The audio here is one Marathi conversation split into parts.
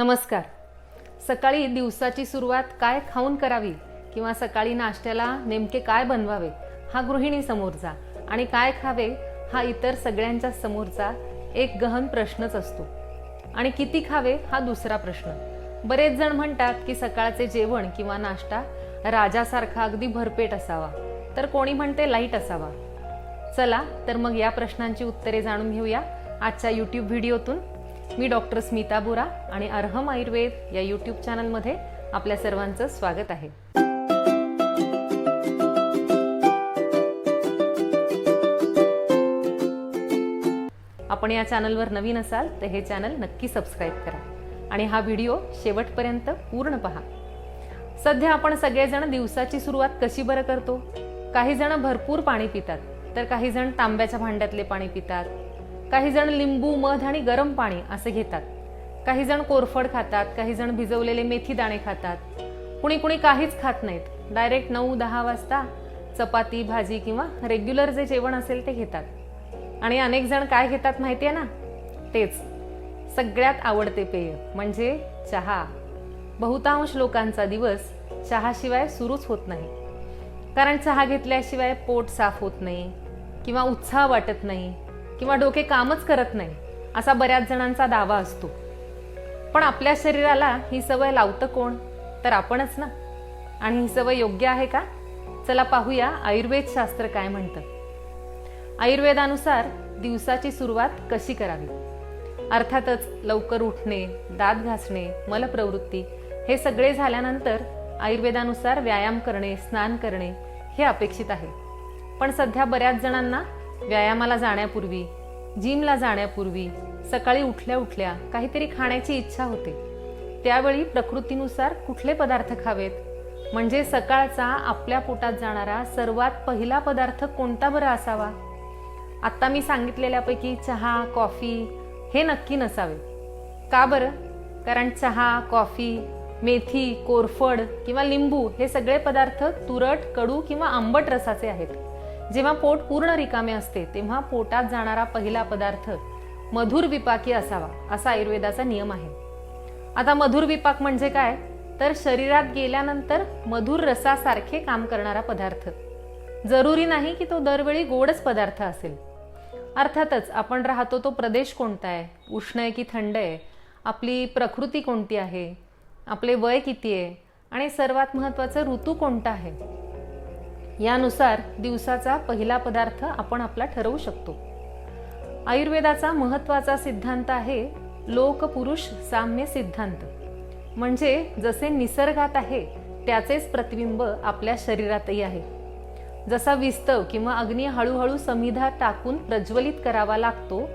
नमस्कार. सकाळी दिवसाची सुरुवात काय खाऊन करावी किंवा सकाळी नाश्त्याला नेमके काय बनवावे हा गृहिणी समोरचा आणि काय खावे हा इतर सगळ्यांच्या समोरचा एक गहन प्रश्नच असतो. आणि किती खावे हा दुसरा प्रश्न. बरेच जण म्हणतात की सकाळचे जेवण किंवा नाश्ता राजासारखा अगदी भरपेट असावा. तर कोणी म्हणते लाइट असावा. चला तर मग या प्रश्नांची उत्तरे जाणून घेऊया आजच्या यूट्यूब व्हिडिओतून. मी डॉक्टर स्मिता बोरा आणि अर्हम आयुर्वेद या यूट्यूब चॅनलमध्ये आपल्या सर्वांचं स्वागत आहे. आपण या चॅनलवर नवीन असाल तर हे चॅनल नक्की सबस्क्राईब करा आणि हा व्हिडिओ शेवटपर्यंत पूर्ण पहा. सध्या आपण सगळेजण दिवसाची सुरुवात कशी बरं करतो? काही जण भरपूर पाणी पितात तर काही जण तांब्याच्या भांड्यातले पाणी पितात काही जण लिंबू मध आणि गरम पाणी असे घेतात. काही जण कोरफड खातात काही जण भिजवलेले मेथी दाणे खातात. कुणी कुणी काहीच खात नाहीत. डायरेक्ट नऊ दहा वाजता चपाती भाजी किंवा रेग्युलर जे जेवण असेल ते घेतात. आणि अनेक जण काय घेतात माहिती आहे ना? तेच. सगळ्यात आवडते पेय म्हणजे चहा. बहुतांश लोकांचा दिवस चहाशिवाय सुरूच होत नाही. कारण चहा घेतल्याशिवाय पोट साफ होत नाही किंवा उत्साह वाटत नाही. किंवा डोके कामच करत नाही असा बऱ्याच जणांचा दावा असतो. पण आपल्या शरीराला ही सवय लावतं कोण? तर आपणच ना. आणि ही सवय योग्य आहे का? चला पाहूया आयुर्वेद शास्त्र काय म्हणतं. आयुर्वेदानुसार दिवसाची सुरुवात कशी करावी? अर्थातच लवकर उठणे दात घासणे मलप्रवृत्ती हे सगळे झाल्यानंतर आयुर्वेदानुसार व्यायाम करणे स्नान करणे हे अपेक्षित आहे. पण सध्या बऱ्याच जणांना व्यायामाला जाण्यापूर्वी जिमला जाण्यापूर्वी सकाळी उठल्या उठल्या काहीतरी खाण्याची इच्छा होते. त्यावेळी प्रकृतीनुसार कुठले पदार्थ खावेत? म्हणजे सकाळचा आपल्या पोटात जाणारा सर्वात पहिला पदार्थ कोणता बरा असावा? आत्ता मी सांगितलेल्यापैकी चहा कॉफी हे नक्की नसावे. का बरं? कारण चहा कॉफी मेथी कोरफड किंवा लिंबू हे सगळे पदार्थ तुरट कडू किंवा आंबट रसाचे आहेत. जेव्हा पोट पूर्ण रिकामे असते तेव्हा पोटात जाणारा पहिला पदार्थ मधुर विपाकी असावा असा आयुर्वेदाचा नियम आहे. आता मधुर विपाक म्हणजे काय? तर शरीरात गेल्यानंतर मधुर रसासारखे काम करणारा पदार्थ. जरुरी नाही की तो दरवेळी गोडच पदार्थ असेल. अर्थातच आपण राहतो तो प्रदेश कोणता आहे? उष्ण आहे की थंड आहे? आपली प्रकृती कोणती आहे? आपले वय किती आहे? आणि सर्वात महत्त्वाचं ऋतू कोणता आहे? यानुसार दिवसाचा पहिला पदार्थ आपण आपला ठरवू शकतो. आयुर्वेदाचा महत्त्वाचा सिद्धांत आहे लोक पुरुष साम्य सिद्धांत. म्हणजे जसे निसर्गात आहे त्याचेच प्रतिबिंब आपल्या शरीरातही आहे. जसा विस्तव किंवा अग्नी हळूहळू समिधा टाकून प्रज्वलित करावा लागतो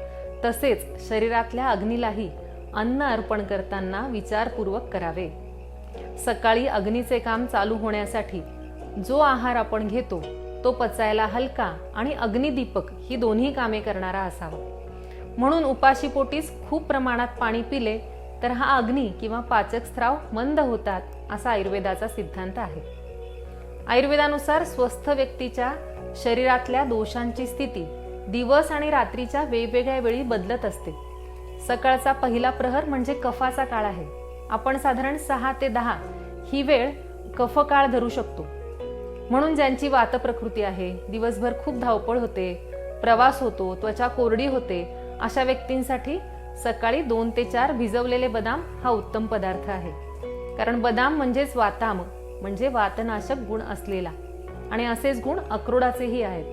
तसेच शरीरातल्या अग्नीलाही अन्न अर्पण करताना विचारपूर्वक करावे. सकाळी अग्नीचे काम चालू होण्यासाठी जो आहार आपण घेतो तो पचायला हलका आणि अग्निदीपक ही दोन्ही कामे करणारा असावा. म्हणून उपाशीपोटीस खूप प्रमाणात पाणी पिले तर हा अग्नी किंवा पाचक स्त्राव मंद होतात असा आयुर्वेदाचा सिद्धांत आहे. आयुर्वेदानुसार स्वस्थ व्यक्तीच्या शरीरातल्या दोषांची स्थिती दिवस आणि रात्रीच्या वेगवेगळ्या वेळी बदलत असते. सकाळचा पहिला प्रहर म्हणजे कफाचा काळ आहे. आपण साधारण सहा ते दहा ही वेळ कफ काळ धरू शकतो. म्हणून ज्यांची वात प्रकृती आहे दिवसभर खूप धावपळ होते प्रवास होतो त्वचा कोरडी होते अशा व्यक्तींसाठी सकाळी दोन ते चार भिजवलेले बदाम हा उत्तम पदार्थ आहे. कारण बदाम म्हणजेच वाताम म्हणजे वातनाशक गुण असलेला. आणि असेच गुण अक्रोडाचेही आहेत.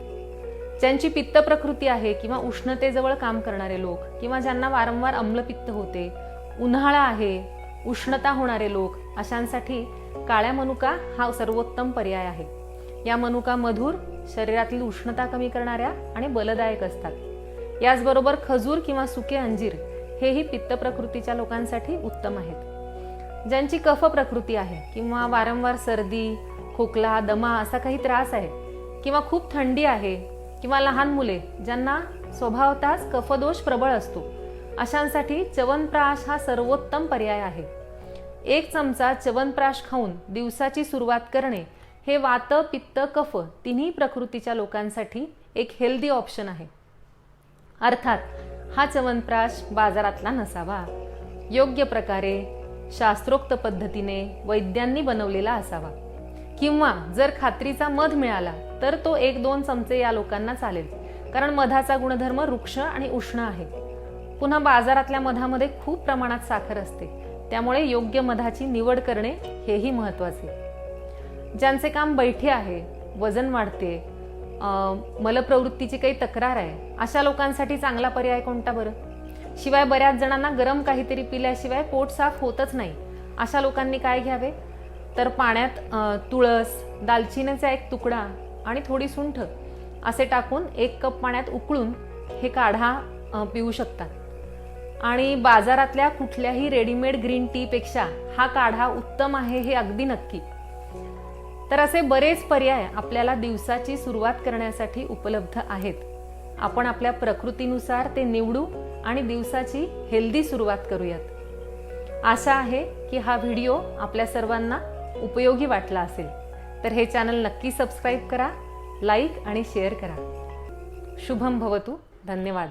ज्यांची पित्त प्रकृती आहे किंवा उष्णतेजवळ काम करणारे लोक किंवा ज्यांना वारंवार अम्लपित्त होते उन्हाळा आहे उष्णता होणारे लोक अशांसाठी काळ्या मनुका हा सर्वोत्तम पर्याय आहे. या मनुका मधुर शरीरातील उष्णता कमी करणाऱ्या आणि बलदायक असतात. याचबरोबर खजूर किंवा सुके अंजीर हेही पित्त प्रकृतीच्या लोकांसाठी उत्तम आहेत. ज्यांची कफ प्रकृती आहे किंवा वारंवार सर्दी खोकला दमा असा काही त्रास आहे किंवा खूप थंडी आहे किंवा लहान मुले ज्यांना स्वभावताच कफदोष प्रबळ असतो अशांसाठी च्यवनप्राश हा सर्वोत्तम पर्याय आहे. एक चमचा च्यवनप्राश खाऊन दिवसाची सुरुवात करणे हे वात पित्त कफ तिन्ही प्रकृतीच्या लोकांसाठी एक हेल्दी ऑप्शन आहे. अर्थात हा चवनप्राश बाजारातला नसावा. योग्य प्रकारे शास्त्रोक्त पद्धतीने वैद्यांनी बनवलेला असावा. किंवा जर खात्रीचा मध मिळाला तर तो एक दोन चमचे या लोकांना चालेल. कारण मधाचा गुणधर्म वृक्ष आणि उष्ण आहे. पुन्हा बाजारातल्या मधामध्ये खूप प्रमाणात साखर असते. त्यामुळे योग्य मधाची निवड करणे हेही महत्त्वाचे ज्यांचे काम बैठे आहे वजन वाढते मलप्रवृत्तीची काही तक्रार आहे अशा लोकांसाठी चांगला पर्याय कोणता बरं? शिवाय बऱ्याच जणांना गरम काहीतरी पिल्याशिवाय पोट साफ होतच नाही अशा लोकांनी काय घ्यावे? तर पाण्यात तुळस दालचिनीचा एक तुकडा आणि थोडी सुंठ असे टाकून एक कप पाण्यात उकळून हे काढा पिऊ शकतात. आणि बाजारातल्या कुठल्याही रेडीमेड ग्रीन टीपेक्षा हा काढा उत्तम आहे हे अगदी नक्की. तर असे बरेच पर्याय आपल्याला दिवसाची सुरुवात करण्यासाठी उपलब्ध आहेत. आपण आपल्या प्रकृतीनुसार ते निवडू आणि दिवसाची हेल्दी सुरुवात करूयात. आशा आहे की हा व्हिडिओ आपल्या सर्वांना उपयोगी वाटला असेल. तर हे चॅनल नक्की सबस्क्राईब करा लाईक आणि शेअर करा. शुभम भवतु. धन्यवाद.